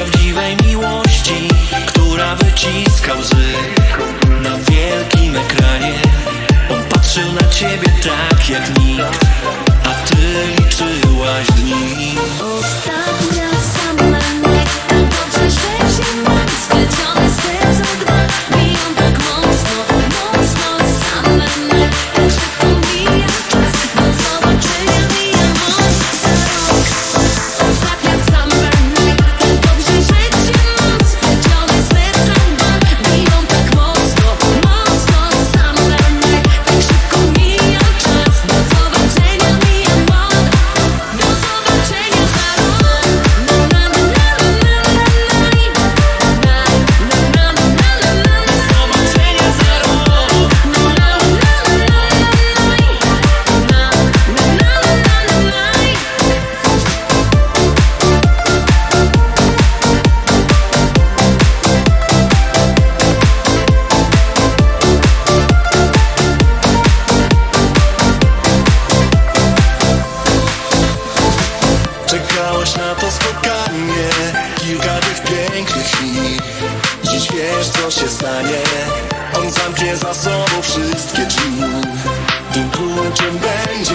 prawdziwej miłości Która wyciska łzy Na wielkim ekranie. On patrzył na ciebie tak jak nikt. piękny hit. Dziś wiesz co się stanie. On zamknie za sobą wszystkie drzwi. Tym kluczem będzie